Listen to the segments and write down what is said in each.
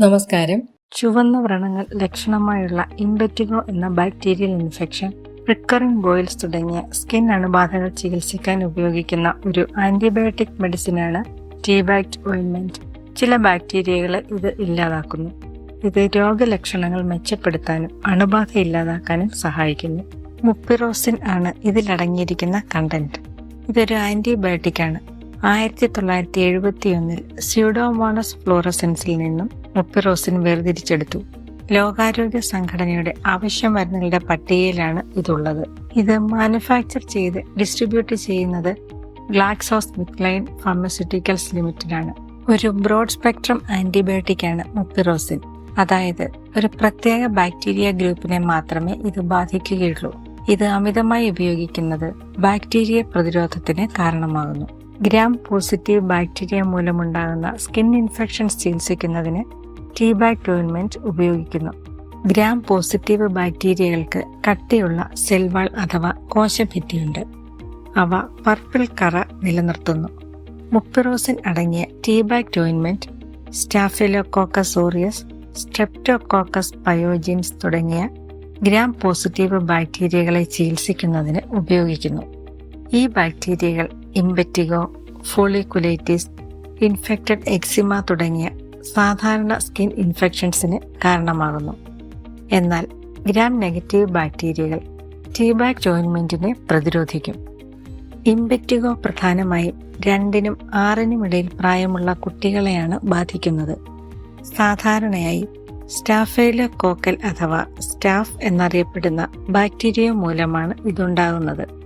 നമസ്കാരം. ചുവന്ന വ്രണങ്ങൾ ലക്ഷണമായുള്ള ഇൻബെറ്റിഗോ എന്ന ബാക്ടീരിയൽ ഇൻഫെക്ഷൻ റിക്കറിംഗ് ബോയിൽസ് തുടങ്ങിയ സ്കിൻ അണുബാധകൾ ചികിത്സിക്കാൻ ഉപയോഗിക്കുന്ന ഒരു ആന്റിബയോട്ടിക് മെഡിസിനാണ് ടീബാക്ട് ഓയിൻമെന്റ് ചില ബാക്ടീരിയകളെ ഇത് ഇല്ലാതാക്കുന്നു. ഇത് രോഗലക്ഷണങ്ങൾ മെച്ചപ്പെടുത്താനും അണുബാധ ഇല്ലാതാക്കാനും സഹായിക്കുന്നു. മുപ്പിറോസിൻ ആണ് ഇതിലടങ്ങിയിരിക്കുന്ന കണ്ടന്റ് ഇതൊരു ആന്റിബയോട്ടിക് ആണ്. ആയിരത്തി തൊള്ളായിരത്തി എഴുപത്തി ഒന്നിൽ സ്യൂഡോമോണസ് ഫ്ലോറസെൻസിൽ നിന്നും മുപ്പിറോസിൻ വേർതിരിച്ചെടുത്തു. ലോകാരോഗ്യ സംഘടനയുടെ ആവശ്യ മരുന്നുകളുടെ പട്ടികയിലാണ് ഇതുള്ളത്. ഇത് മാനുഫാക്ചർ ചെയ്ത് ഡിസ്ട്രിബ്യൂട്ട് ചെയ്യുന്നത് ഗ്ലാക്സോസ് മിക്ലൈൻ ഫാർമസ്യൂട്ടിക്കൽസ് ലിമിറ്റഡ് ആണ് ഒരു ബ്രോഡ് സ്പെക്ട്രം ആന്റിബയോട്ടിക് ആണ് മുപ്പിറോസിൻ അതായത് ഒരു പ്രത്യേക ബാക്ടീരിയ ഗ്രൂപ്പിനെ മാത്രമേ ഇത് ബാധിക്കുകയുള്ളൂ. ഇത് അമിതമായി ഉപയോഗിക്കുന്നത് ബാക്ടീരിയ പ്രതിരോധത്തിന് കാരണമാകുന്നു. ഗ്രാം പോസിറ്റീവ് ബാക്ടീരിയ മൂലമുണ്ടാകുന്ന സ്കിൻ ഇൻഫെക്ഷൻസ് ചികിത്സിക്കുന്നതിന് ടീ ബാഗ് ഓയിൻമെന്റ് ഉപയോഗിക്കുന്നു. ഗ്രാം പോസിറ്റീവ് ബാക്ടീരിയകൾക്ക് കട്ടിയുള്ള സെൽവാൾ അഥവാ കോശഭിത്തിയുണ്ട്. അവ പർപ്പിൾ കറ നിലനിർത്തുന്നു. മുപ്പിറോസിൻ അടങ്ങിയ T Bact ointment Staphylococcus aureus Streptococcus pyogenes തുടങ്ങിയ ഗ്രാം പോസിറ്റീവ് ബാക്ടീരിയകളെ ചികിത്സിക്കുന്നതിന് ഉപയോഗിക്കുന്നു. ഈ ബാക്ടീരിയകൾ ഇംബെറ്റിഗോ ഫോളിക്കുലൈറ്റിസ് ഇൻഫെക്റ്റഡ് എക്സിമ തുടങ്ങിയ സാധാരണ സ്കിൻ ഇൻഫെക്ഷൻസിന് കാരണമാകുന്നു. എന്നാൽ ഗ്രാം നെഗറ്റീവ് ബാക്ടീരിയകൾ ടീബാക് ജോയിൻമെന്റിനെ പ്രതിരോധിക്കും. ഇംബെറ്റിഗോ പ്രധാനമായും രണ്ടിനും ആറിനും ഇടയിൽ പ്രായമുള്ള കുട്ടികളെയാണ് ബാധിക്കുന്നത്. സാധാരണയായി സ്റ്റാഫൈല കോക്കൽ അഥവാ സ്റ്റാഫ് എന്നറിയപ്പെടുന്ന ബാക്ടീരിയ മൂലമാണ് ഇതുണ്ടാകുന്നത്.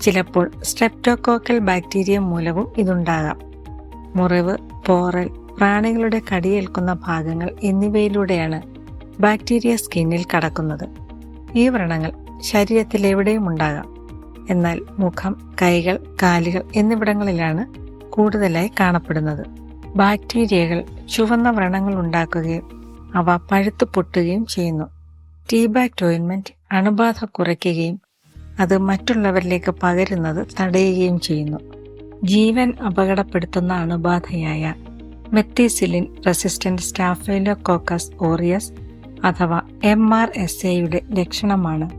ചിലപ്പോൾ സ്ട്രെപ്റ്റോകോക്കൽ ബാക്ടീരിയ മൂലവും ഇതുണ്ടാകാം. മുറിവ് പോറൽ പ്രാണികളുടെ കടിയേൽക്കുന്ന ഭാഗങ്ങൾ എന്നിവയിലൂടെയാണ് ബാക്ടീരിയ സ്കിന്നിൽ കടക്കുന്നത്. ഈ വ്രണങ്ങൾ ശരീരത്തിലെവിടെയും ഉണ്ടാകാം. എന്നാൽ മുഖം കൈകൾ കാലുകൾ എന്നിവിടങ്ങളിലാണ് കൂടുതലായി കാണപ്പെടുന്നത്. ബാക്ടീരിയകൾ ചുവന്ന വ്രണങ്ങൾ ഉണ്ടാക്കുകയും അവ പഴുത്തു പൊട്ടുകയും ചെയ്യുന്നു. ടീബാക്ട് ഓയിൻമെന്റ് അണുബാധ കുറയ്ക്കുകയും അത് മറ്റുള്ളവരിലേക്ക് പകരുന്നത് തടയുകയും ചെയ്യുന്നു. ജീവൻ അപകടപ്പെടുത്തുന്ന അണുബാധയായ മെത്തിസിലിൻ റെസിസ്റ്റന്റ് സ്റ്റാഫൈലോകോക്കസ് ഓറിയസ് അഥവാ എം ആർ എസ് എയുടെ ലക്ഷണമാണ്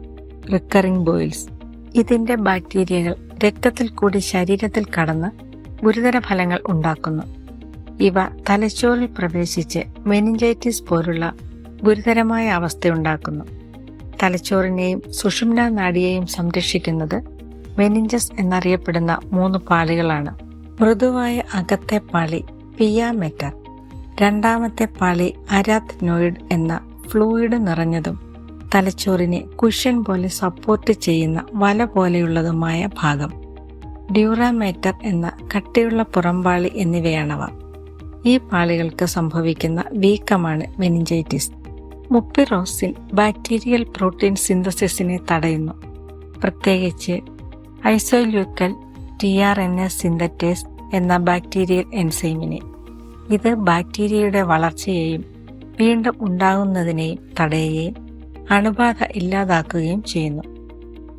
റിക്കറിംഗ് ബോയിൽസ്. ഇതിന്റെ ബാക്ടീരിയകൾ രക്തത്തിൽ കൂടി ശരീരത്തിൽ കടന്ന് ഗുരുതര ഫലങ്ങൾ ഉണ്ടാക്കുന്നു. ഇവ തലച്ചോറിൽ പ്രവേശിച്ച് മെനിഞ്ചൈറ്റിസ് പോലുള്ള ഗുരുതരമായ അവസ്ഥയുണ്ടാക്കുന്നു. തലച്ചോറിനെയും സുഷുമ്ന നാഡിയെയും സംരക്ഷിക്കുന്നത് മെനിഞ്ചസ് എന്നറിയപ്പെടുന്ന മൂന്ന് പാളികളാണ്. മൃദുവായ അകത്തെ പാളി പിയാമെറ്റർ രണ്ടാമത്തെ പാളി അരാത്നോയിഡ് എന്ന ഫ്ലൂയിഡ് നിറഞ്ഞതും തലച്ചോറിനെ കുഷ്യൻ പോലെ സപ്പോർട്ട് ചെയ്യുന്ന വല പോലെയുള്ളതുമായ ഭാഗം. ഡ്യൂറാമേറ്റർ എന്ന കട്ടിയുള്ള പുറംപാളി എന്നിവയാണവ. ഈ പാളികൾക്ക് സംഭവിക്കുന്ന വീക്കമാണ് മെനിഞ്ചൈറ്റിസ് മുപ്പിറോസിൻ ബാക്ടീരിയൽ പ്രോട്ടീൻ സിന്തസിസിനെ തടയുന്നു. പ്രത്യേകിച്ച് isoleucyl T R N S synthetase എന്ന ബാക്ടീരിയൽ എൻസൈമിനെ. ഇത് ബാക്ടീരിയയുടെ വളർച്ചയെയും വീണ്ടും ഉണ്ടാകുന്നതിനെയും തടയുകയും അണുബാധ ഇല്ലാതാക്കുകയും ചെയ്യുന്നു.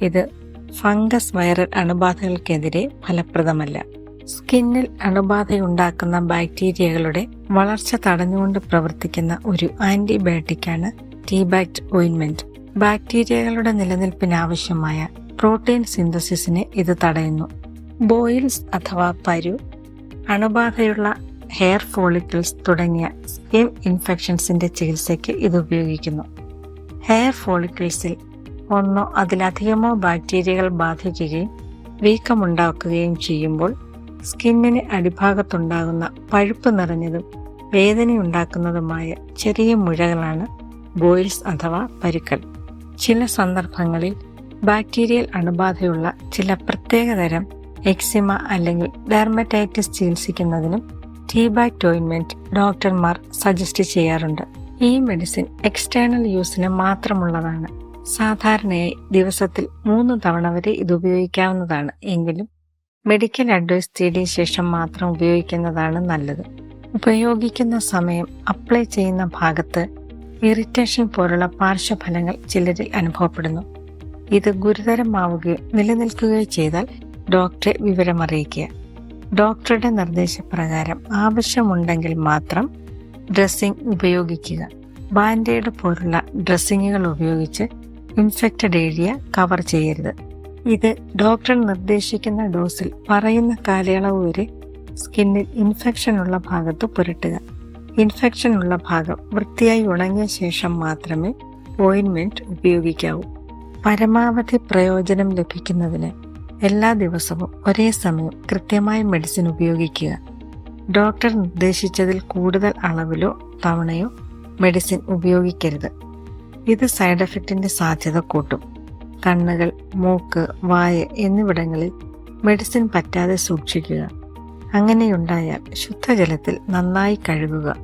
ഇത് ഫംഗസ് വൈറൽ അണുബാധകൾക്കെതിരെ ഫലപ്രദമല്ല. സ്കിന്നിൽ അണുബാധയുണ്ടാക്കുന്ന ബാക്ടീരിയകളുടെ വളർച്ച തടഞ്ഞുകൊണ്ട് പ്രവർത്തിക്കുന്ന ഒരു ആന്റിബയോട്ടിക്കാണ് ടീബാക്ട് ഓയിൻമെന്റ്. ബാക്ടീരിയകളുടെ നിലനിൽപ്പിനാവശ്യമായ പ്രോട്ടീൻ സിന്തസിസിനെ ഇത് തടയുന്നു. ബോയിൽസ് അഥവാ പരു അണുബാധയുള്ള ഹെയർ ഫോളിക്കിൾസ് തുടങ്ങിയ സ്കിൻ ഇൻഫെക്ഷൻസിന്റെ ചികിത്സയ്ക്ക് ഇത് ഉപയോഗിക്കുന്നു. ഹെയർ ഫോളിക്കിൾസിൽ ഒന്നോ അതിലധികമോ ബാക്ടീരിയകൾ ബാധിക്കുകയും വീക്കമുണ്ടാക്കുകയും ചെയ്യുമ്പോൾ സ്കിന്നിന് അടിഭാഗത്തുണ്ടാകുന്ന പഴുപ്പ് നിറഞ്ഞതും വേദനയുണ്ടാക്കുന്നതുമായ ചെറിയ മുഴകളാണ് ബോയിൽസ് അഥവാ പരുക്കൾ. ചില സന്ദർഭങ്ങളിൽ ബാക്ടീരിയൽ അണുബാധയുള്ള ചില പ്രത്യേകതരം എക്സിമ അല്ലെങ്കിൽ ഡെർമറ്റൈറ്റിസ് ചികിത്സിക്കുന്നതിനും ടീ ബാക് ടോയിൻമെന്റ് ഡോക്ടർമാർ സജസ്റ്റ് ചെയ്യാറുണ്ട്. ഈ മെഡിസിൻ എക്സ്റ്റേണൽ യൂസിന് മാത്രമുള്ളതാണ്. സാധാരണയായി ദിവസത്തിൽ മൂന്ന് തവണ വരെ ഇത് ഉപയോഗിക്കാവുന്നതാണ്. എങ്കിലും മെഡിക്കൽ അഡ്വൈസ് തേടിയ ശേഷം മാത്രം ഉപയോഗിക്കുന്നതാണ് നല്ലത്. ഉപയോഗിക്കുന്ന സമയം അപ്ലൈ ചെയ്യുന്ന ഭാഗത്ത് ഇറിറ്റേഷൻ പോലുള്ള പാർശ്വഫലങ്ങൾ ചിലരിൽ അനുഭവപ്പെടുന്നു. ഇത് ഗുരുതരമാവുകയോ നിലനിൽക്കുകയോ ചെയ്താൽ ഡോക്ടറെ വിവരമറിയിക്കുക. ഡോക്ടറുടെ നിർദ്ദേശപ്രകാരം ആവശ്യമുണ്ടെങ്കിൽ മാത്രം ഡ്രസ്സിംഗ് ഉപയോഗിക്കുക. ബാൻഡേഡ് പോലുള്ള ഡ്രസ്സിങ്ങുകൾ ഉപയോഗിച്ച് ഇൻഫെക്റ്റഡ് ഏരിയ കവർ ചെയ്യരുത്. ഇത് ഡോക്ടർ നിർദ്ദേശിക്കുന്ന ഡോസിൽ പറയുന്ന കാലയളവ് വരെ സ്കിന്നിൽ ഇൻഫെക്ഷൻ ഉള്ള ഭാഗത്ത് പുരട്ടുക. ഇൻഫെക്ഷൻ ഉള്ള ഭാഗം വൃത്തിയായി ഉണങ്ങിയ ശേഷം മാത്രമേ ഓയിൻമെന്റ് ഉപയോഗിക്കാവൂ. പരമാവധി പ്രയോജനം ലഭിക്കുന്നതിന് എല്ലാ ദിവസവും ഒരേ സമയം കൃത്യമായ മെഡിസിൻ ഉപയോഗിക്കുക. ഡോക്ടർ നിർദ്ദേശിച്ചതിൽ കൂടുതൽ അളവിലോ തവണയോ മെഡിസിൻ ഉപയോഗിക്കരുത്. ഇത് സൈഡ് എഫക്റ്റിന്റെ സാധ്യത കൂട്ടും. കണ്ണുകൾ മൂക്ക് വായ എന്നിവിടങ്ങളിൽ മെഡിസിൻ പറ്റാതെ സൂക്ഷിക്കുക. അങ്ങനെയുണ്ടായാൽ ശുദ്ധജലത്തിൽ നന്നായി കഴുകുക.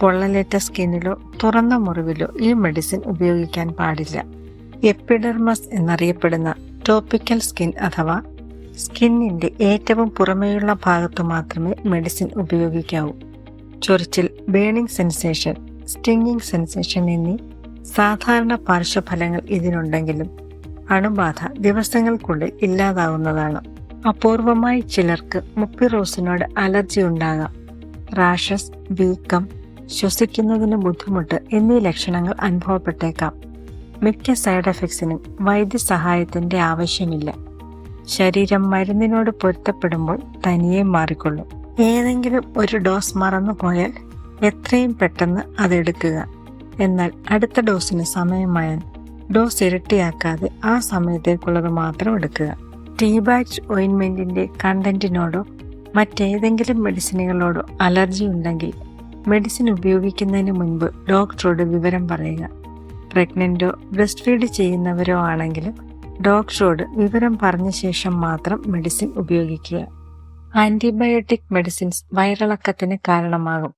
പൊള്ളലേറ്റ സ്കിന്നിലോ തുറന്ന മുറിവിലോ ഈ മെഡിസിൻ ഉപയോഗിക്കാൻ പാടില്ല. എപ്പിഡെർമസ് എന്നറിയപ്പെടുന്ന ടോപ്പിക്കൽ സ്കിൻ അഥവാ സ്കിന്നിന്റെ ഏറ്റവും പുറമേയുള്ള ഭാഗത്ത് മാത്രമേ മെഡിസിൻ ഉപയോഗിക്കാവൂ. ചൊറിച്ചിൽ ബേണിംഗ് സെൻസേഷൻ സ്റ്റിങ്ങിങ് സെൻസേഷൻ എന്നീ സാധാരണ പാർശ്വഫലങ്ങൾ ഇതിനുണ്ടെങ്കിലും അണുബാധ ദിവസങ്ങൾക്കുള്ളിൽ ഇല്ലാതാവുന്നതാണ്. അപൂർവമായി ചിലർക്ക് മുപ്പിറോസിനോട് അലർജി ഉണ്ടാകാം. റാഷസ് വീക്കം ശ്വസിക്കുന്നതിന് ബുദ്ധിമുട്ട് എന്നീ ലക്ഷണങ്ങൾ അനുഭവപ്പെട്ടേക്കാം. മിക്ക സൈഡ് എഫക്ട്സിനും വൈദ്യസഹായത്തിന്റെ ആവശ്യമില്ല. ശരീരം മരുന്നിനോട് പൊരുത്തപ്പെടുമ്പോൾ തനിയെ മാറിക്കൊള്ളും. ഏതെങ്കിലും ഒരു ഡോസ് മറന്നു പോയാൽ എത്രയും പെട്ടെന്ന് അതെടുക്കുക. എന്നാൽ അടുത്ത ഡോസിന് സമയമായാൽ ഡോസ് ഇരട്ടിയാക്കാതെ ആ സമയത്തേക്കുള്ളത് മാത്രം എടുക്കുക. ടീ ടീബാക്സ് ഓയിൻമെന്റിന്റെ കണ്ടന്റിനോടോ മറ്റേതെങ്കിലും മെഡിസിനുകളോടോ അലർജി ഉണ്ടെങ്കിൽ മെഡിസിൻ ഉപയോഗിക്കുന്നതിന് മുൻപ് ഡോക്ടറോട് വിവരം പറയുക. പ്രഗ്നന്റോ ബ്രസ്റ്റ് ഫീഡ് ചെയ്യുന്നവരോ ആണെങ്കിലും ഡോക്ടറോട് വിവരം പറഞ്ഞ ശേഷം മാത്രം മെഡിസിൻ ഉപയോഗിക്കുക. ആന്റിബയോട്ടിക് മെഡിസിൻസ് വയറിളക്കത്തിന് കാരണമാകും.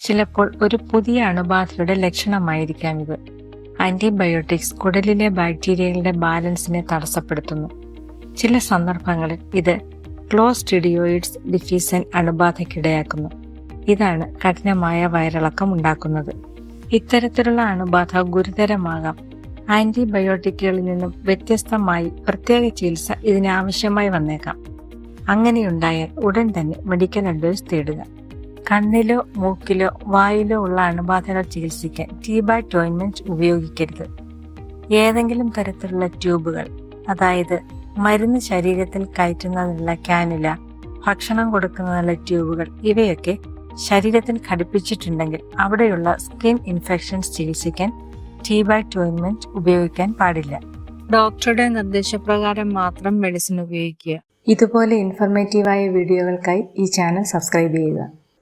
ചിലപ്പോൾ ഒരു പുതിയ അണുബാധയുടെ ലക്ഷണമായിരിക്കാം ഇത്. ആന്റിബയോട്ടിക്സ് കുടലിലെ ബാക്ടീരിയകളുടെ ബാലൻസിനെ തടസ്സപ്പെടുത്തുന്നു. ചില സന്ദർഭങ്ങളിൽ ഇത് ക്ലോസ്റ്റിഡിയോയിഡ്സ് ഡിഫീസൻ അണുബാധയ്ക്കിടയാക്കുന്നു. ഇതാണ് കഠിനമായ വയറിളക്കം ഉണ്ടാക്കുന്നത്. ഇത്തരത്തിലുള്ള അണുബാധ ഗുരുതരമാകാം. ആന്റിബയോട്ടിക്കുകളിൽ നിന്നും വ്യത്യസ്തമായി പ്രത്യേക ചികിത്സ ഇതിനാവശ്യമായി വന്നേക്കാം. അങ്ങനെയുണ്ടായാൽ ഉടൻ തന്നെ മെഡിക്കൽ അഡ്വൈസ് തേടുക. കണ്ണിലോ മൂക്കിലോ വായിലോ ഉള്ള അണുബാധകൾ ചികിത്സിക്കാൻ ടീബാറ്റ് ഓയിൻമെന്റ് ഉപയോഗിക്കരുത്. ഏതെങ്കിലും തരത്തിലുള്ള ട്യൂബുകൾ അതായത് മരുന്ന് ശരീരത്തിൽ കയറ്റുന്നതിനുള്ള കാനുല ഭക്ഷണം കൊടുക്കുന്നതിനുള്ള ട്യൂബുകൾ ഇവയൊക്കെ ശരീരത്തിൽ ഘടിപ്പിച്ചിട്ടുണ്ടെങ്കിൽ അവിടെയുള്ള സ്കിൻ ഇൻഫെക്ഷൻസ് ചികിത്സിക്കാൻ ടീബാറ്റ് ഓയിൻമെന്റ് ഉപയോഗിക്കാൻ പാടില്ല. ഡോക്ടറുടെ നിർദ്ദേശപ്രകാരം മാത്രം മെഡിസിൻ ഉപയോഗിക്കുക. ഇതുപോലെ ഇൻഫർമേറ്റീവായ വീഡിയോകൾക്കായി ഈ ചാനൽ സബ്സ്ക്രൈബ് ചെയ്യുക.